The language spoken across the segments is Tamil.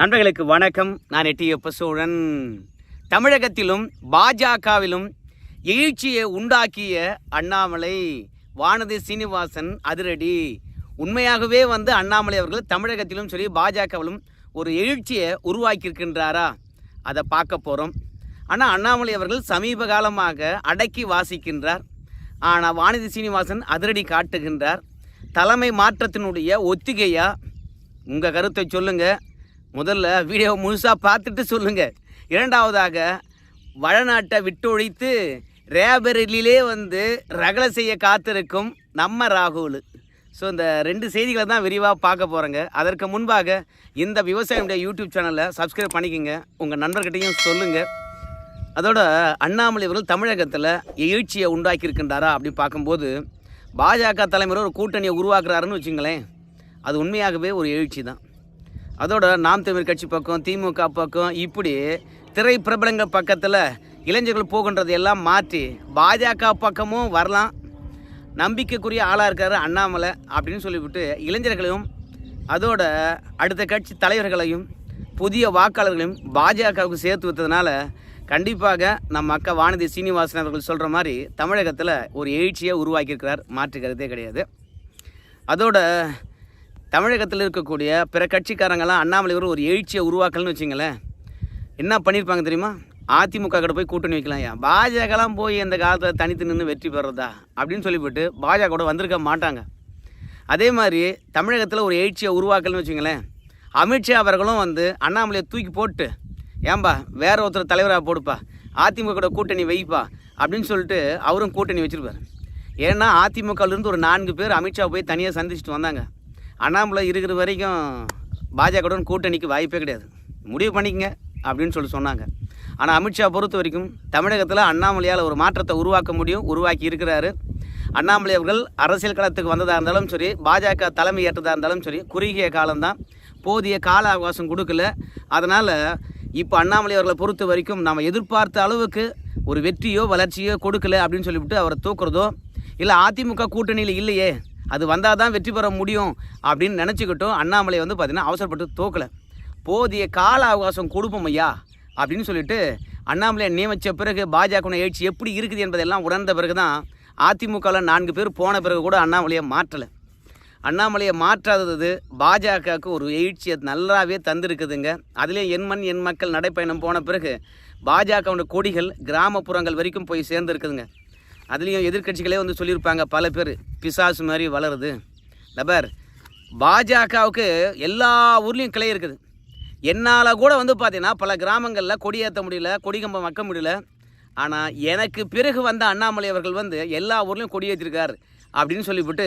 நண்பர்களுக்கு வணக்கம். நான் எட்டியப்ப சோழன் தமிழகத்திலும் பாஜகவிலும் எழுச்சியை உண்டாக்கிய அண்ணாமலை வானதி சீனிவாசன் அதிரடி. உண்மையாகவே வந்து அண்ணாமலை அவர்கள் தமிழகத்திலும் சரி பாஜகவிலும் ஒரு எழுச்சியை உருவாக்கியிருக்கின்றாரா? அதை பார்க்க போகிறோம் ஆனால் அண்ணாமலை அவர்கள் சமீப காலமாக அடக்கி வாசிக்கின்றார். ஆனால் வானதி சீனிவாசன் அதிரடி காட்டுகின்றார். தலைமை மாற்றத்தினுடைய ஒத்திகையாக உங்கள் கருத்தை சொல்லுங்கள் முதல்ல வீடியோ முழுசாக பார்த்துட்டு சொல்லுங்கள் இரண்டாவதாக வடநாட்டை விட்டொழித்து ரேபரிலே வந்து ரகல செய்ய காத்திருக்கும் நம்ம ராகுல். ஸோ இந்த ரெண்டு செய்திகளை தான் விரிவாக பார்க்க போகிறேங்க அதற்கு முன்பாக இந்த விவசாயியுடைய யூடியூப் சேனலை சப்ஸ்கிரைப் பண்ணிக்கோங்க. உங்கள் நண்பர்கிட்டையும் சொல்லுங்கள் அதோட அண்ணாமலை அவர்கள் தமிழகத்தில் எழுச்சியை உண்டாக்கியிருக்கின்றாரா அப்படி பார்க்கும்போது பாஜக தலைமையில் ஒரு கூட்டணியை உருவாக்குறாருன்னு வச்சுங்களேன் அது உண்மையாகவே ஒரு எழுச்சி தான். அதோட நாம் தமிழ் கட்சி பக்கம் திமுக பக்கம் இப்படி திரை பிரபலங்கள் பக்கத்தில் இளைஞர்கள் போகின்றது எல்லாம் மாற்றி பாஜக பக்கமும் வரலாம். நம்பிக்கைக்குரிய ஆளாக இருக்காரு அண்ணாமலை அப்படின்னு சொல்லிவிட்டு இளைஞர்களையும் அதோட அடுத்த கட்சி தலைவர்களையும் புதிய வாக்காளர்களையும் பாஜகவுக்கு சேர்த்து வைத்ததுனால கண்டிப்பாக நம்ம அக்கா வானதி சீனிவாசன் அவர்கள் சொல்கிற மாதிரி தமிழகத்தில் ஒரு எழுச்சியை உருவாக்கியிருக்கிறார். மாற்று கருத்தே கிடையாது. அதோட தமிழகத்தில் இருக்கக்கூடிய பிற கட்சிக்காரங்களாம் அண்ணாமலை ஒரு எழுச்சியை உருவாக்கலன்னு வச்சுங்களேன். என்ன பண்ணியிருப்பாங்க தெரியுமா? அதிமுக கிட்ட போய் கூட்டணி வைக்கலாம் ஏன் பாஜகலாம் போய் இந்த காலத்தில் தனித்து நின்று வெற்றி பெறதா அப்படின்னு சொல்லிவிட்டு பாஜக கூட வந்திருக்க மாட்டாங்க. அதே மாதிரி தமிழகத்தில் ஒரு எழுச்சியை உருவாக்கலன்னு வச்சுங்களேன். அமித்ஷா அவர்களும் வந்து அண்ணாமலையை தூக்கி போட்டு ஏன்பா வேற ஒருத்தர் தலைவராக போடுப்பா. அதிமுக கூட கூட்டணி வைப்பா. அப்படின்னு சொல்லிட்டு அவரும் கூட்டணி வச்சிருப்பார். ஏன்னா அதிமுகலேருந்து ஒரு நான்கு பேர் அமித்ஷா போய் தனியாக சந்திச்சுட்டு வந்தாங்க. அண்ணாமலை இருக்கிற வரைக்கும் பாஜகவுடன் கூட்டணிக்கு வாய்ப்பே கிடையாது. முடிவு பண்ணிக்கங்க அப்படின்னு சொல்லி சொன்னாங்க. ஆனால் அமித்ஷா பொறுத்த வரைக்கும் தமிழகத்தில் அண்ணாமலையால் ஒரு மாற்றத்தை உருவாக்க முடியும் உருவாக்கி இருக்கிறாரு. அண்ணாமலை அவர்கள் அரசியல் களத்துக்கு வந்ததாக இருந்தாலும் சரி பாஜக தலைமை ஏற்றதாக இருந்தாலும் சரி குறுகிய காலம்தான். போதிய கால அவகாசம் கொடுக்கல. அதனால் இப்போ அண்ணாமலை அவர்களை பொறுத்த வரைக்கும் நாம் எதிர்பார்த்த அளவுக்கு ஒரு வெற்றியோ வளர்ச்சியோ கொடுக்கல அப்படின்னு சொல்லிவிட்டு அவரை தூக்குறதோ இல்லை அதிமுக கூட்டணியில் இல்லையே அது வந்தால் தான் வெற்றி பெற முடியும் அப்படின்னு நினச்சிக்கிட்டும் அண்ணாமலை வந்து பார்த்திங்கன்னா அவசரப்பட்டு தூக்கலை. போதிய கால அவகாசம் கொடுப்போம் ஐயா அப்படின்னு சொல்லிட்டு அண்ணாமலையை நியமித்த பிறகு பாஜக எழுச்சி எப்படி இருக்குது என்பதெல்லாம் உணர்ந்த பிறகு தான் அதிமுகவில் நான்கு பேர் போன பிறகு கூட அண்ணாமலையை மாற்றலை. அண்ணாமலையை மாற்றாதது பாஜகவுக்கு ஒரு எழுச்சியை நல்லாவே தந்திருக்குதுங்க. அதிலே என் மண் என் மக்கள் நடைப்பயணம் போன பிறகு பாஜகவுடைய கொடிகள் கிராமப்புறங்கள் வரைக்கும் போய் சேர்ந்துருக்குதுங்க. அதுலேயும் எதிர்க்கட்சிகளே வந்து சொல்லியிருப்பாங்க பல பேர். பிசாசு மாதிரி வளருது. நபர் பாஜகவுக்கு எல்லா ஊர்லேயும் கிளை இருக்குது. என்னால் கூட வந்து பார்த்தீங்கன்னா பல கிராமங்களில் கொடி ஏற்ற முடியல கொடிகம்பம் வைக்க முடியல. ஆனால் எனக்கு பிறகு வந்த அண்ணாமலை அவர்கள் வந்து எல்லா ஊர்லேயும் கொடி ஏற்றிருக்கார் அப்படின்னு சொல்லிவிட்டு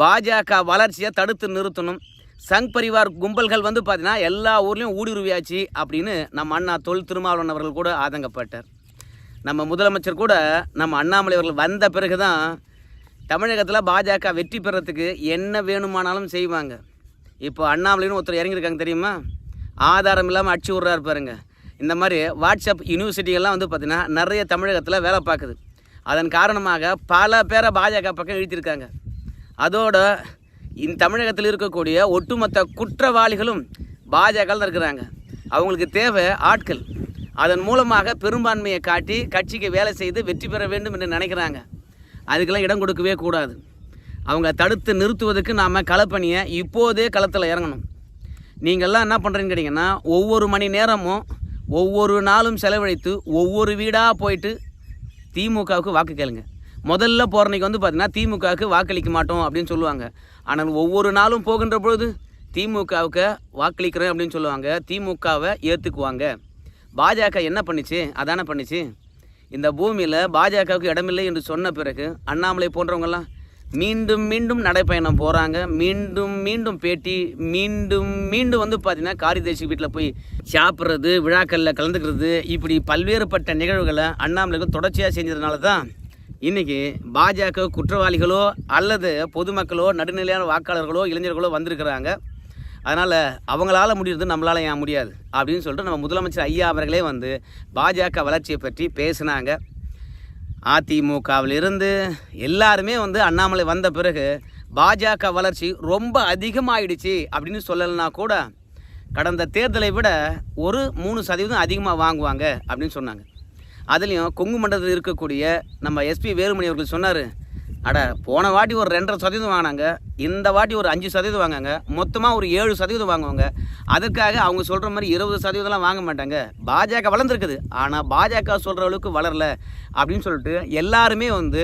பாஜக வளர்ச்சியை தடுத்து நிறுத்தணும். சங் பரிவார் கும்பல்கள் வந்து பார்த்தீங்கன்னா எல்லா ஊர்லேயும் ஊடுருவியாச்சு அப்படின்னு நம்ம அண்ணா தொல் திருமாவளவன் அவர்கள் கூட ஆதங்கப்பட்டார். நம்ம முதலமைச்சர் கூட நம்ம அண்ணாமலை அவர்கள் வந்த பிறகு தான் தமிழகத்தில் பாஜக வெற்றி பெறத்துக்கு என்ன வேணுமானாலும் செய்வாங்க. இப்போ அண்ணாமலைன்னு ஒருத்தர் இறங்கியிருக்காங்க தெரியுமா? ஆதாரம் இல்லாமல் அடிச்சு விட்றாரு பாருங்க. இந்த மாதிரி வாட்ஸ்அப் யூனிவர்சிட்டிகள்லாம் வந்து பார்த்திங்கன்னா நிறைய தமிழகத்தில் வேலை பார்க்குது. அதன் காரணமாக பல பேரை பாஜக பக்கம் இழுத்திருக்காங்க. அதோட இந்த தமிழகத்தில் இருக்கக்கூடிய ஒட்டுமொத்த குற்றவாளிகளும் பாஜகவில் இருக்கிறாங்க. அவங்களுக்கு தேவை ஆட்கள். அதன் மூலமாக பெரும்பான்மையை காட்டி கட்சிக்கு வேலை செய்து வெற்றி பெற வேண்டும் என்று நினைக்கிறாங்க. அதுக்கெல்லாம் இடம் கொடுக்கவே கூடாது. அவங்க தடுத்து நிறுத்துவதற்கு நாம் களப்பணியை இப்போதே களத்தில் இறங்கணும். நீங்கள்லாம் என்ன பண்ணுறீங்கன்னு கேட்டிங்கன்னா ஒவ்வொரு மணி நேரமும் ஒவ்வொரு நாளும் செலவழித்து ஒவ்வொரு வீடாக போயிட்டு திமுகவுக்கு வாக்கு கேளுங்க. முதல்ல போகிறனைக்கு வந்து பார்த்திங்கன்னா திமுகவுக்கு வாக்களிக்க மாட்டோம் அப்படின்னு சொல்லுவாங்க. ஆனால் ஒவ்வொரு நாளும் போகின்ற பொழுது திமுகவுக்கு வாக்களிக்கிறேன் அப்படின்னு சொல்லுவாங்க. திமுகவை ஏற்றுக்குவாங்க பாஜக என்ன பண்ணுச்சு? அதானே பண்ணுச்சு? இந்த பூமியில் பாஜகவுக்கு இடமில்லை என்று சொன்ன பிறகு அண்ணாமலை போன்றவங்கெல்லாம் மீண்டும் மீண்டும் நடைப்பயணம் போகிறாங்க மீண்டும் மீண்டும் பேட்டி மீண்டும் மீண்டும் வந்து பார்த்தீங்கன்னா காரிதேசி வீட்டில் போய் சாப்பிட்றது விழாக்களில் கலந்துக்கிறது இப்படி பல்வேறுபட்ட நிகழ்வுகளை அண்ணாமலைகள் தொடர்ச்சியாக செஞ்சதுனால தான் இன்றைக்கி பாஜக குற்றவாளிகளோ அல்லது பொதுமக்களோ நடுநிலையான வாக்காளர்களோ இளைஞர்களோ வந்திருக்கிறாங்க. அதனால் அவங்களால முடியுறது நம்மளால் ஏன் முடியாது? அப்படின்னு சொல்லிட்டு நம்ம முதலமைச்சர் ஐயா அவர்களே வந்து பாஜக வளர்ச்சியை பற்றி பேசினாங்க. அதிமுகவிலிருந்து எல்லாருமே வந்து அண்ணாமலை வந்த பிறகு பாஜக வளர்ச்சி ரொம்ப அதிகமாகிடுச்சு அப்படின்னு சொல்லலைன்னா கூட கடந்த தேர்தலை விட ஒரு மூணு சதவீதம் அதிகமாக வாங்குவாங்க அப்படின்னு சொன்னாங்க. அதுலேயும் கொங்கு மண்டலத்தில் இருக்கக்கூடிய நம்ம எஸ்பி வேலுமணி அவர்கள் சொன்னார் அட போன வாட்டி ஒரு ரெண்டரை சதவீதம் வாங்கினாங்க. இந்த வாட்டி ஒரு அஞ்சு சதவீதம் வாங்குங்க மொத்தமாக ஒரு ஏழு சதவீதம் வாங்குவாங்க. அதுக்காக அவங்க சொல்கிற மாதிரி இருபது சதவீதம்லாம் வாங்க மாட்டாங்க. பாஜக வளர்ந்துருக்குது. ஆனால் பாஜக சொல்கிற அளவுக்கு வளரல அப்படின்னு சொல்லிட்டு எல்லாருமே வந்து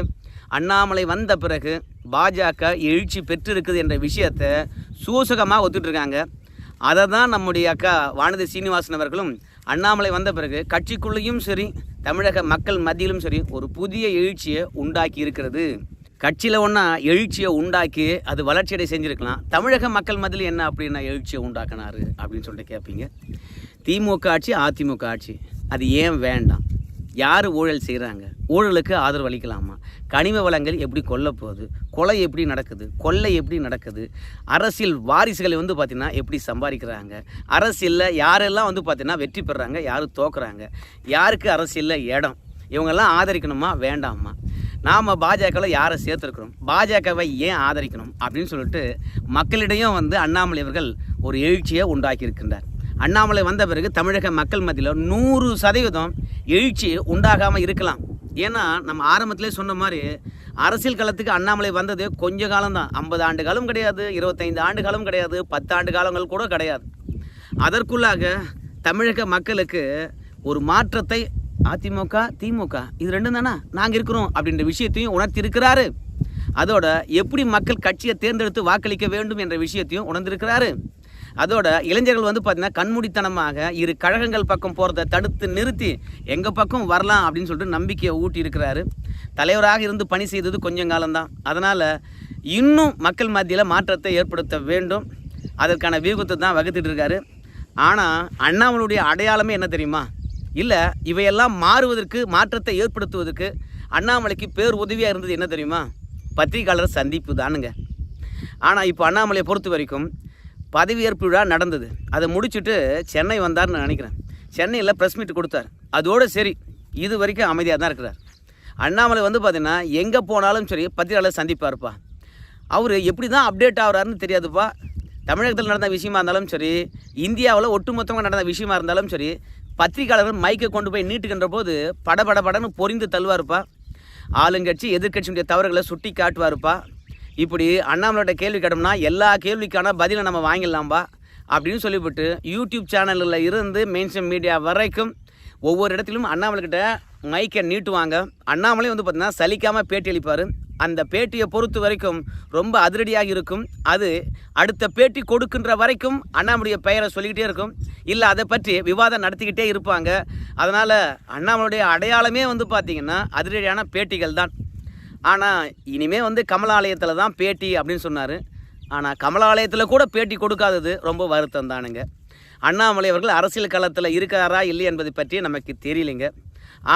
அண்ணாமலை வந்த பிறகு பாஜக எழுச்சி பெற்றிருக்குது என்ற விஷயத்தை சூசகமாக ஒத்துட்டு இருக்காங்க அதை தான் நம்முடைய அக்கா வானதி சீனிவாசன் அவர்களும் அண்ணாமலை வந்த பிறகு கட்சிக்குள்ளேயும் சரி தமிழக மக்கள் மத்தியிலும் சரி ஒரு புதிய எழுச்சியை உண்டாக்கி இருக்கிறது. கட்சியில் ஒன்றா எழுச்சியை உண்டாக்கி அது வளர்ச்சியடை செஞ்சுருக்கலாம். தமிழக மக்கள் மதில் என்ன அப்படின்னா எழுச்சியை உண்டாக்கினாரு அப்படின்னு சொல்லிட்டு கேட்பீங்க திமுக ஆட்சி அதிமுக ஆட்சி. அது ஏன் வேண்டாம்? யார் ஊழல் செய்கிறாங்க ஊழலுக்கு ஆதரவு அளிக்கலாமா? கனிம வளங்கள் எப்படி கொல்ல போகுது கொலை எப்படி நடக்குது? கொள்ளை எப்படி நடக்குது? அரசியல் வாரிசுகளை வந்து பார்த்திங்கன்னா எப்படி சம்பாதிக்கிறாங்க? அரசியலில் யாரெல்லாம் வந்து பார்த்திங்கன்னா வெற்றி பெறுறாங்க யார் தோக்குறாங்க? யாருக்கு அரசியலில் இடம்? இவங்கெல்லாம் ஆதரிக்கணுமா? வேண்டாமா? நாம் பாஜகவில் யாரை சேர்த்துருக்கிறோம்? பாஜகவை ஏன் ஆதரிக்கணும்? அப்படின்னு சொல்லிட்டு மக்களிடையும் வந்து அண்ணாமலை அவர்கள் ஒரு எழுச்சியை உண்டாக்கியிருக்கின்றார். அண்ணாமலை வந்த பிறகு தமிழக மக்கள் மத்தியில் நூறு சதவீதம் எழுச்சி உண்டாகாமல் இருக்கலாம். ஏன்னா நம்ம ஆரம்பத்திலே சொன்ன மாதிரி அரசியல் காலத்துக்கு அண்ணாமலை வந்தது கொஞ்ச காலம்தான். ஐம்பது ஆண்டு காலம் கிடையாது இருபத்தைந்து ஆண்டு காலம் கிடையாது பத்து ஆண்டு காலங்கள் கூட கிடையாது. அதற்குள்ளாக தமிழக மக்களுக்கு ஒரு மாற்றத்தை அதிமுக திமுக இது ரெண்டும் தானே? நாங்கள் இருக்கிறோம் அப்படின்ற விஷயத்தையும் உணர்த்திருக்கிறாரு அதோட எப்படி மக்கள் கட்சியை தேர்ந்தெடுத்து வாக்களிக்க வேண்டும் என்ற விஷயத்தையும் உணர்ந்திருக்கிறாரு. அதோட இளைஞர்கள் வந்து பார்த்தீங்கன்னா கண்மூடித்தனமாக இரு கழகங்கள் பக்கம் போகிறத தடுத்து நிறுத்தி எங்கள் பக்கம் வரலாம் அப்படின்னு சொல்லிட்டு நம்பிக்கையை ஊட்டி இருக்கிறாரு தலைவராக இருந்து பணி செய்தது கொஞ்சம் காலம்தான். அதனால் இன்னும் மக்கள் மத்தியில் மாற்றத்தை ஏற்படுத்த வேண்டும். அதற்கான வியூகத்தை தான் வகுத்துட்டு இருக்காரு. ஆனால் அண்ணாமலுடைய அடையாளமே என்ன தெரியுமா? இல்லை இவையெல்லாம் மாறுவதற்கு மாற்றத்தை ஏற்படுத்துவதற்கு அண்ணாமலைக்கு பேர் உதவியாக இருந்தது என்ன தெரியுமா? பத்திரிகையாளர் சந்திப்பு தானுங்க. ஆனால் இப்போ அண்ணாமலையை பொறுத்த வரைக்கும் பதவியேற்பு விழா நடந்தது. அதை முடிச்சுட்டு சென்னை வந்தார்னு நினைக்கிறேன். சென்னையில் ப்ரெஸ் மீட் கொடுத்தார். அதோடு சரி இது வரைக்கும் அமைதியாக தான் இருக்கிறார். அண்ணாமலை வந்து பார்த்திங்கன்னா எங்கே போனாலும் சரி பத்திரிகையாளர் சந்திப்பார்ப்பா. அவர் எப்படி தான் அப்டேட் ஆகுறாருன்னு தெரியாதுப்பா. தமிழகத்தில் நடந்த விஷயமா இருந்தாலும் சரி இந்தியாவில் ஒட்டுமொத்தமாக நடந்த விஷயமா இருந்தாலும் சரி பத்திரிகையாளர் மைக்கை கொண்டு போய் நீட்டுகின்ற போது பட படன்னு பொறிந்து தள்ளுவாருப்பா. ஆளுங்கட்சி எதிர்கட்சியினுடைய தவறுகளை சுட்டி காட்டுவாருப்பா. இப்படி அண்ணாமலையோட கேள்வி கேட்டோம்னா எல்லா கேள்விக்கான பதிலை நம்ம வாங்கிடலாம்பா அப்படின்னு சொல்லிவிட்டு யூடியூப் சேனலில் இருந்து மெயின்ஸ்ட்ரீம் மீடியா வரைக்கும் ஒவ்வொரு இடத்திலும் அண்ணாமலைக்கிட்ட மைக்கை நீட்டுவாங்க. அண்ணாமலை வந்து பார்த்திங்கன்னா சலிக்காமல் பேட்டி அளிப்பார். அந்த பேட்டியை பொறுத்த வரைக்கும் ரொம்ப அதிரடியாக இருக்கும். அது அடுத்த பேட்டி கொடுக்கின்ற வரைக்கும் அண்ணாமலைய பெயரை சொல்லிக்கிட்டே இருக்கும். இல்லை அதை பற்றி விவாதம் நடத்திக்கிட்டே இருப்பாங்க. அதனால் அண்ணாமலையுடைய அடையாளமே வந்து பார்த்திங்கன்னா அதிரடியான பேட்டிகள் தான். ஆனால் இனிமேல் வந்து கமலாலயத்தில் தான் பேட்டி அப்படின்னு சொன்னார். ஆனால் கமலாலயத்தில் கூட பேட்டி கொடுக்காதது ரொம்ப வருத்தம் தானுங்க. அண்ணாமலை அவர்கள் அரசியல் களத்தில் இருக்கிறாரா இல்லை என்பதை பற்றி நமக்கு தெரியலைங்க.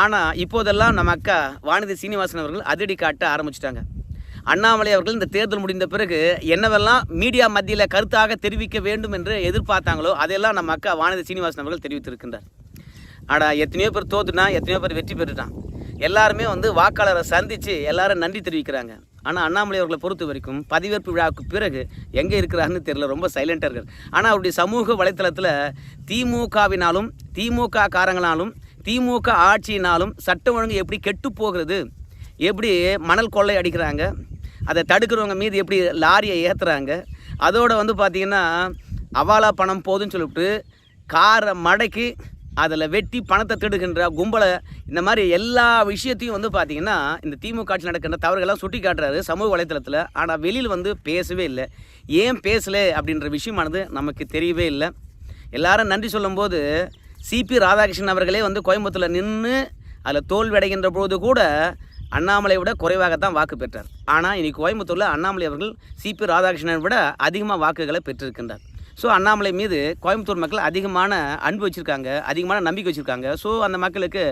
ஆனால் இப்போதெல்லாம் நம்ம அக்கா வானதி சீனிவாசன் அவர்கள் அதிரடி காட்ட ஆரம்பிச்சிட்டாங்க. அண்ணாமலை அவர்கள் இந்த தேர்தல் முடிந்த பிறகு என்னவெல்லாம் மீடியா மத்தியில் கருத்தாக தெரிவிக்க வேண்டும் என்று எதிர்பார்த்தாங்களோ அதையெல்லாம் நம்ம அக்கா வானதி சீனிவாசன் அவர்கள் தெரிவித்திருக்கின்றார். ஆடா எத்தனையோ பேர் தோத்துனா எத்தனையோ பேர் வெற்றி பெற்றுட்டான். எல்லாருமே வந்து வாக்காளரை சந்தித்து எல்லாரும் நன்றி தெரிவிக்கிறாங்க. ஆனால் அண்ணாமலை அவர்களை பொறுத்த வரைக்கும் பதிவேற்பு விழாவுக்கு பிறகு எங்கே இருக்கிறாருன்னு தெரியல ரொம்ப சைலண்டாக இருக்கார். ஆனால் அவருடைய சமூக வலைத்தளத்தில் திமுகவினாலும் திமுக காரங்களாலும் திமுக ஆட்சியினாலும் சட்டம் ஒழுங்கு எப்படி கெட்டு போகிறது? எப்படி மணல் கொள்ளை அடிக்கிறாங்க? அதை தடுக்கிறவங்க மீது எப்படி லாரியை ஏற்றுறாங்க அதோடு வந்து பார்த்திங்கன்னா அவாலா பணம் போதுன்னு சொல்லிவிட்டு காரை மடக்கி அதில் வெட்டி பணத்தை திடுகின்ற கும்பலை இந்த மாதிரி எல்லா விஷயத்தையும் வந்து பார்த்திங்கன்னா இந்த திமுக ஆட்சி நடக்கின்ற தவறுகள்லாம் சுட்டி காட்டுறாரு சமூக வலைத்தளத்தில். ஆனால் வெளியில் வந்து பேசவே இல்லை. ஏன் பேசலை அப்படின்ற விஷயமானது நமக்கு தெரியவே இல்லை. எல்லாரும் நன்றி சொல்லும்போது சிபி ராதாகிருஷ்ணன் அவர்களே வந்து கோயம்புத்தூரில் நின்று அதில் தோல்வியடைகின்ற பொழுது போது கூட அண்ணாமலை விட குறைவாகத்தான் வாக்கு பெற்றார். ஆனால் இன்னைக்கு கோயம்புத்தூரில் அண்ணாமலை அவர்கள் சிபி ராதாகிருஷ்ணனை விட அதிகமாக வாக்குகளை பெற்றிருக்கின்றார். ஸோ அண்ணாமலை மீது கோயம்புத்தூர் மக்கள் அதிகமான அன்பு வச்சுருக்காங்க அதிகமான நம்பிக்கை வச்சுருக்காங்க. ஸோ அந்த மக்களுக்கு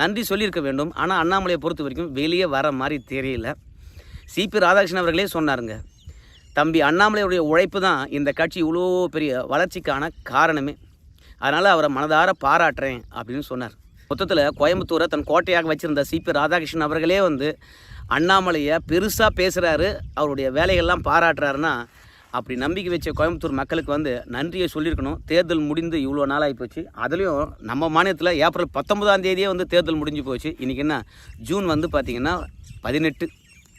நன்றி சொல்லியிருக்க வேண்டும். ஆனால் அண்ணாமலையை பொறுத்த வரைக்கும் வெளியே வர மாதிரி தெரியல. சிபி ராதாகிருஷ்ணன் அவர்களே சொன்னாருங்க தம்பி அண்ணாமலையுடைய உழைப்பு தான் இந்த கட்சி இவ்வளோ பெரிய வளர்ச்சிக்கான காரணமே. அதனால் அவரை மனதார பாராட்டுறேன் அப்படின்னு சொன்னார். மொத்தத்தில் கோயம்புத்தூரை தன் கோட்டையாக வச்சுருந்த சிபி ராதாகிருஷ்ணன் அவர்களே வந்து அண்ணாமலையை பெருசாக பேசுகிறாரு அவருடைய வேலைகள்லாம் பாராட்டுறாருன்னா அப்படி நம்பிக்கை வச்ச கோயம்புத்தூர் மக்களுக்கு வந்து நன்றியை சொல்லியிருக்கணும். தேர்தல் முடிந்து இவ்வளோ நாள் போச்சு. அதுலேயும் நம்ம மாநிலத்தில் ஏப்ரல் பத்தொன்பதாம் தேதியே வந்து தேர்தல் முடிஞ்சு போச்சு. இன்றைக்கி என்ன? ஜூன் வந்து பார்த்திங்கன்னா பதினெட்டு.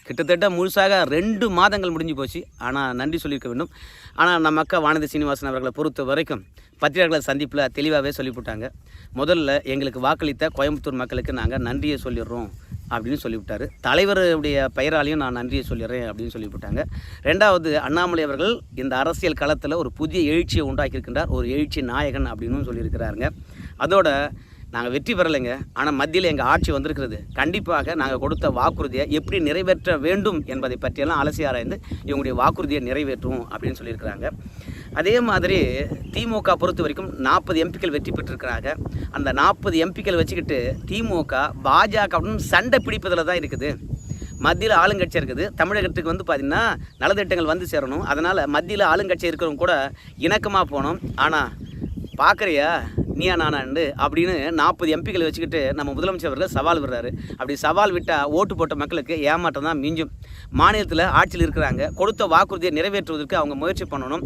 கிட்டத்தட்ட முழுசாக ரெண்டு மாதங்கள் முடிஞ்சு போச்சு. ஆனால் நன்றி சொல்லியிருக்க வேண்டும். ஆனால் நம்ம அக்கா வானதி சீனிவாசன் அவர்களை பொறுத்த வரைக்கும் பத்திரிகையாளர் சந்திப்பில் தெளிவாகவே சொல்லிவிட்டாங்க. முதல்ல எங்களுக்கு வாக்களித்த கோயம்புத்தூர் மக்களுக்கு நாங்கள் நன்றியை சொல்லிடுறோம் அப்படின்னு சொல்லிவிட்டார். தலைவருடைய பெயராலையும் நான் நன்றியை சொல்லிடுறேன் அப்படின்னு சொல்லிவிட்டாங்க. ரெண்டாவது அண்ணாமலை அவர்கள் இந்த அரசியல் களத்தில் ஒரு புதிய எழுச்சியை உண்டாக்கியிருக்கின்றார். ஒரு எழுச்சி நாயகன் அப்படின்னு சொல்லியிருக்கிறாருங்க. அதோட நாங்கள் வெற்றி பெறலைங்க. ஆனால் மத்தியில் எங்கள் ஆட்சி வந்திருக்கிறது. கண்டிப்பாக நாங்கள் கொடுத்த வாக்குறுதியை எப்படி நிறைவேற்ற வேண்டும் என்பதை பற்றியெல்லாம் அலசி ஆராய்ந்து இவங்களுடைய வாக்குறுதியை நிறைவேற்றுவோம் அப்படின்னு சொல்லியிருக்கிறாங்க. அதே மாதிரி திமுக பொறுத்த வரைக்கும் நாற்பது எம்பிக்கள் வெற்றி பெற்றிருக்கிறாங்க. அந்த நாற்பது எம்பிக்கள் வச்சுக்கிட்டு திமுக பாஜகவுடன் சண்டை பிடிப்பதில் தான் இருக்குது. மத்தியில் ஆளுங்கட்சி இருக்குது. தமிழகத்துக்கு வந்து பார்த்திங்கன்னா நலத்திட்டங்கள் வந்து சேரணும். அதனால் மத்தியில் ஆளுங்கட்சி இருக்கிறவங்க கூட இணக்கமாக போகணும். ஆனால் பார்க்குறியா நீயா நானாண்டு அப்படின்னு நாற்பது எம்பிக்களை வச்சுக்கிட்டு நம்ம முதலமைச்சர் அவர்கள் சவால் விடுறாரு. அப்படி சவால் விட்டால் ஓட்டு போட்ட மக்களுக்கு ஏமாற்றம் தான் மிஞ்சும். மாநிலத்தில் ஆட்சியில் இருக்கிறாங்க. கொடுத்த வாக்குறுதியை நிறைவேற்றுவதற்கு அவங்க முயற்சி பண்ணணும்.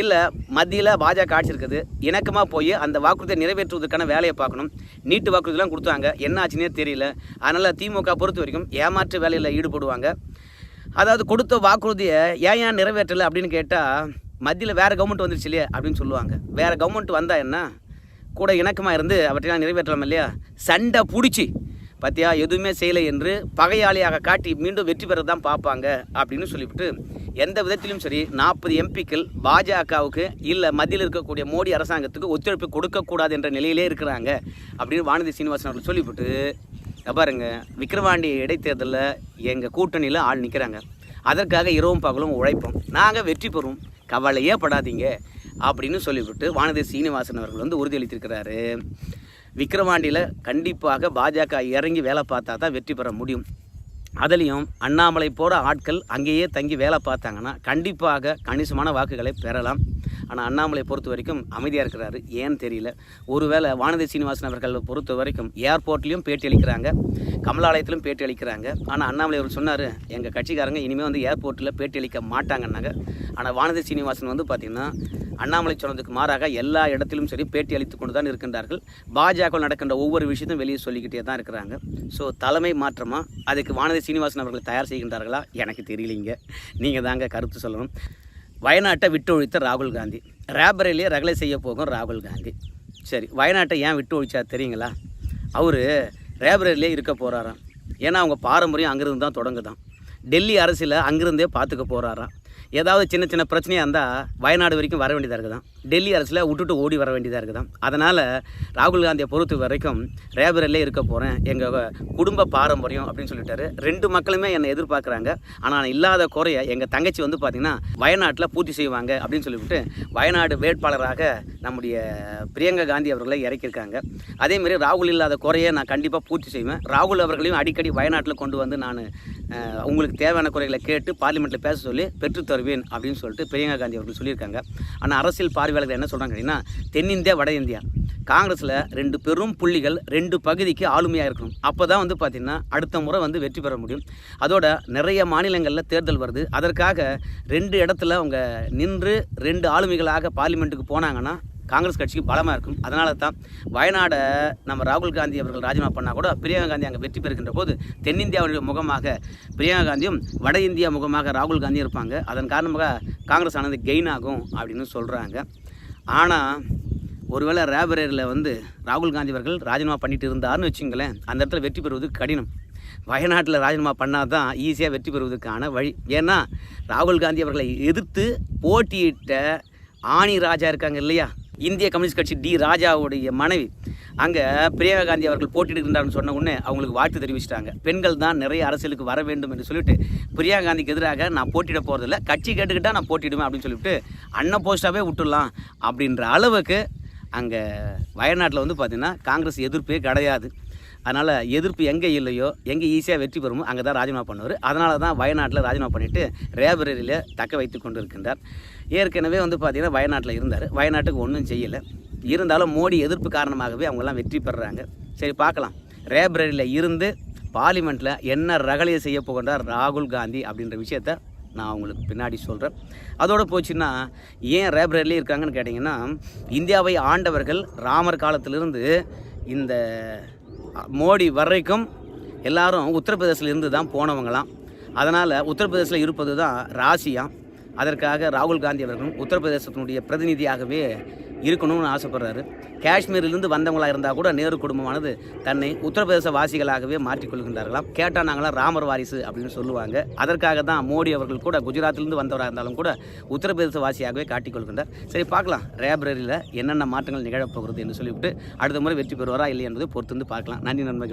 இல்லை மத்தியில் பாஜக ஆட்சி இருக்குது. இணக்கமாக போய் அந்த வாக்குறுதியை நிறைவேற்றுவதற்கான வேலையை பார்க்கணும். நீட்டு வாக்குறுதிலாம் கொடுத்தாங்க என்ன ஆச்சுன்னே தெரியல. அதனால் திமுக பொறுத்த வரைக்கும் ஏமாற்று வேலையில் ஈடுபடுவாங்க. அதாவது கொடுத்த வாக்குறுதியை ஏன் ஏன் நிறைவேற்றலை அப்படின்னு கேட்டால் மத்தியில் வேறு கவர்மெண்ட் வந்துருச்சு இல்லையா அப்படின்னு சொல்லுவாங்க. வேறு கவர்மெண்ட் வந்தால் என்ன? கூட இணக்கமாக இருந்து அவற்றையெல்லாம் நிறைவேற்றலாம் இல்லையா? சண்டை பிடிச்சி. பார்த்தியா எதுவுமே செய்யலை என்று பகையாளியாக காட்டி மீண்டும் வெற்றி பெற தான் பார்ப்பாங்க அப்படின்னு சொல்லிவிட்டு எந்த விதத்திலும் சரி நாற்பது எம்பிக்கள் பாஜகவுக்கு இல்லை மத்தியில் இருக்கக்கூடிய மோடி அரசாங்கத்துக்கு ஒத்துழைப்பு கொடுக்கக்கூடாது என்ற நிலையிலே இருக்கிறாங்க அப்படின்னு வானதி சீனிவாசன் அவர்கள் சொல்லிவிட்டு பாருங்க விக்கிரவாண்டி இடைத்தேர்தலில் எங்கள் கூட்டணியில் ஆள் நிற்கிறாங்க அதற்காக இரவும் பகலும் உழைப்போம். நாங்கள் வெற்றி பெறும். கவலையே படாதீங்க. அப்படின்னு சொல்லிவிட்டு வானதி சீனிவாசன் அவர்கள் வந்து உறுதியளித்திருக்கிறாரு. விக்கிரவாண்டியில் கண்டிப்பாக பாஜக இறங்கி வேலை பார்த்தா தான் வெற்றி பெற முடியும். அதுலேயும் அண்ணாமலை போகிற ஆட்கள் அங்கேயே தங்கி வேலை பார்த்தாங்கன்னா கண்டிப்பாக கணிசமான வாக்குகளை பெறலாம். ஆனால் அண்ணாமலை பொறுத்த வரைக்கும் அமைதியாக இருக்கிறாரு. ஏன்னு தெரியல. ஒருவேளை வானதி சீனிவாசன் அவர்கள் பொறுத்த வரைக்கும் ஏர்போர்ட்லேயும் பேட்டி அளிக்கிறாங்க. கமலாலயத்திலும் பேட்டி அளிக்கிறாங்க. ஆனால் அண்ணாமலை அவர் சொன்னார் எங்கள் கட்சிக்காரங்க இனிமேல் வந்து ஏர்போர்ட்டில் பேட்டி அளிக்க மாட்டாங்கன்னாங்க. ஆனால் வானதி சீனிவாசன் வந்து பார்த்திங்கன்னா அண்ணாமலை சொன்னதுக்கு மாறாக எல்லா இடத்திலும் சரி பேட்டி அளித்து கொண்டு தான் இருக்கின்றார்கள். பாஜக நடக்கின்ற ஒவ்வொரு விஷயத்தையும் வெளியே சொல்லிக்கிட்டே தான் இருக்கிறாங்க. ஸோ தலைமை மாற்றமாக அதுக்கு வானதி சீனிவாசன் அவர்கள் தயார் செய்கின்றார்களா? எனக்கு தெரியலைங்க. நீங்கள் தாங்க கருத்து சொல்லணும். வயநாட்டை விட்டு ஒழித்த ராகுல் காந்தி. ரேபரிலேயே ரகலை செய்ய போகும் ராகுல் காந்தி. சரி வயநாட்டை ஏன் விட்டு ஒழிச்சா தெரியுங்களா? அவர் ரேபரிலேயே இருக்க போகிறாராம் ஏன்னா அவங்க பாரம்பரியம் அங்கிருந்து தான் தொடங்குதான். டெல்லி அரசில் அங்கிருந்தே பார்த்துக்க போகிறாராம் ஏதாவது சின்ன சின்ன பிரச்சனையாக இருந்தால் வயநாடு வரைக்கும் வர வேண்டியதாக இருக்குதான். டெல்லி அரசில் விட்டுட்டு ஓடி வர வேண்டியதாக இருக்குதான். அதனால் ராகுல் காந்தியை பொறுத்த வரைக்கும் ரேபரிலே இருக்க போகிறேன் எங்கள் குடும்ப பாரம்பரியம் அப்படின்னு சொல்லிட்டாரு. ரெண்டு மக்களுமே என்னை எதிர்பார்க்குறாங்க. ஆனால் நான் இல்லாத குறைய எங்கள் தங்கச்சி வந்து பார்த்திங்கன்னா வயநாட்டில் பூர்த்தி செய்வாங்க அப்படின்னு சொல்லிவிட்டு வயநாடு வேட்பாளராக நம்முடைய பிரியங்கா காந்தி அவர்களை இறக்கியிருக்காங்க. அதேமாரி ராகுல் இல்லாத குறையை நான் கண்டிப்பாக பூர்த்தி செய்வேன். ராகுல் அவர்களையும் அடிக்கடி வயநாட்டில் கொண்டு வந்து நான் உங்களுக்கு தேவையான குறைகளை கேட்டு பார்லிமெண்ட்டில் பேச சொல்லி பெற்றுத் தருவேன் அப்படின்னு சொல்லிட்டு பிரியங்கா காந்தி அவர்கள் சொல்லியிருக்காங்க. ஆனால் அரசியல் பார்வையாளர்கள் என்ன சொல்கிறாங்க அப்படின்னா தென்னிந்தியா வட இந்தியா. காங்கிரஸில் ரெண்டு பெரும் புள்ளிகள் ரெண்டு பகுதிக்கு ஆளுமையாக இருக்கணும். அப்போ தான் வந்து பார்த்திங்கன்னா அடுத்த முறை வந்து வெற்றி பெற முடியும். அதோட நிறைய மாநிலங்களில் தேர்தல் வருது. அதற்காக ரெண்டு இடத்துல அவங்க நின்று ரெண்டு ஆளுமைகளாக பார்லிமெண்ட்டுக்கு போனாங்கன்னா காங்கிரஸ் கட்சிக்கு பலமாக இருக்கும். அதனால தான் வயநாடை நம்ம ராகுல் காந்தி அவர்கள் ராஜினாமா பண்ணால் கூட பிரியங்கா காந்தி அங்கே வெற்றி பெறுகின்ற போது தென்னிந்தியாவுடைய முகமாக பிரியங்கா காந்தியும் வட இந்தியா முகமாக ராகுல் காந்தியும் இருப்பாங்க. அதன் காரணமாக காங்கிரஸ் ஆனது கெயின் ஆகும் அப்படின்னு சொல்கிறாங்க ஆனால் ஒருவேளை ரேபரேரில் வந்து ராகுல் காந்தி அவர்கள் ராஜினாமா பண்ணிட்டு இருந்தார்னு வச்சுங்களேன் அந்த இடத்துல வெற்றி பெறுவது கடினம். வயநாட்டில் ராஜினாமா பண்ணால் தான் ஈஸியாக வெற்றி பெறுவதற்கான வழி. ஏன்னா ராகுல் காந்தி அவர்களை எதிர்த்து போட்டியிட்ட ஆணி ராஜா இருக்காங்க இல்லையா? இந்திய கம்யூனிஸ்ட் கட்சி டி ராஜாவுடைய மனைவி. அங்கே பிரியங்கா காந்தி அவர்கள் போட்டியிடுகின்றார்னு சொன்ன உடனே அவங்களுக்கு வாழ்த்து தெரிவிச்சிட்டாங்க. பெண்கள் தான் நிறைய அரசியலுக்கு வர வேண்டும் என்று சொல்லிட்டு பிரியங்கா காந்திக்கு எதிராக நான் போட்டியிட போகிறதில்ல கட்சி கேட்டுக்கிட்டால் நான் போட்டிடுவேன் அப்படின்னு சொல்லிட்டு அண்ணன் போஸ்ட்டாகவே விட்டுடலாம் அப்படின்ற அளவுக்கு அங்கே வயநாட்டில் வந்து பார்த்திங்கன்னா காங்கிரஸ் எதிர்ப்பே கிடையாது. அதனால் எதிர்ப்பு எங்கே இல்லையோ எங்கே ஈஸியாக வெற்றி பெறுமோ அங்கே தான் ராஜினாமா பண்ணுவார். அதனால தான் வயநாட்டில் ராஜினாமா பண்ணிவிட்டு ரேபரேலியில் தக்க வைத்து கொண்டு இருக்கின்றார் ஏற்கனவே வந்து பார்த்திங்கன்னா வயநாட்டில் இருந்தார். வயநாட்டுக்கு ஒன்றும் செய்யலை. இருந்தாலும் மோடி எதிர்ப்பு காரணமாகவே அவங்கெல்லாம் வெற்றி பெறுறாங்க. சரி பார்க்கலாம். ரேபரேலியில் இருந்து பார்லிமெண்ட்டில் என்ன ரகலையை செய்ய போகின்றார் ராகுல் காந்தி அப்படின்ற விஷயத்த நான் உங்களுக்கு பின்னாடி சொல்கிறேன் அதோடு போச்சுன்னா ஏன் ரேபரேர்லேயே இருக்காங்கன்னு கேட்டிங்கன்னா இந்தியாவை ஆண்டவர்கள் ராமர் காலத்திலிருந்து இந்த மோடி வரைக்கும் எல்லாரும் உத்தரப்பிரதேசில் இருந்து தான் போனவங்களாம். அதனால் உத்தரப்பிரதேசில் இருப்பது தான் ராசியாம். அதற்காக ராகுல் காந்தி அவர்களும் உத்தரப்பிரதேசத்தினுடைய பிரதிநிதியாகவே இருக்கணும்னு ஆசைப்படுறாரு. காஷ்மீரிலிருந்து வந்தவங்களாக இருந்தால் கூட நேரு குடும்பமானது தன்னை உத்தரப்பிரதேச வாசிகளாகவே மாற்றிக்கொள்கின்றார்களாம். கேட்டால் நாங்களாம் ராமர் வாரிசு அப்படின்னு சொல்லுவாங்க. அதற்காக தான் மோடி அவர்கள் கூட குஜராத்திலிருந்து வந்தவராக இருந்தாலும் கூட உத்தரப்பிரதேச வாசியாகவே காட்டிக்கொள்கின்றார். சரி பார்க்கலாம். ரேபரரியில் என்னென்ன மாற்றங்கள் நிகழப்போகிறது என்று சொல்லிவிட்டு அடுத்த முறை வெற்றி பெறுவாரா இல்லை என்பதை பொறுத்து வந்து பார்க்கலாம். நன்றி நண்பர்கள்.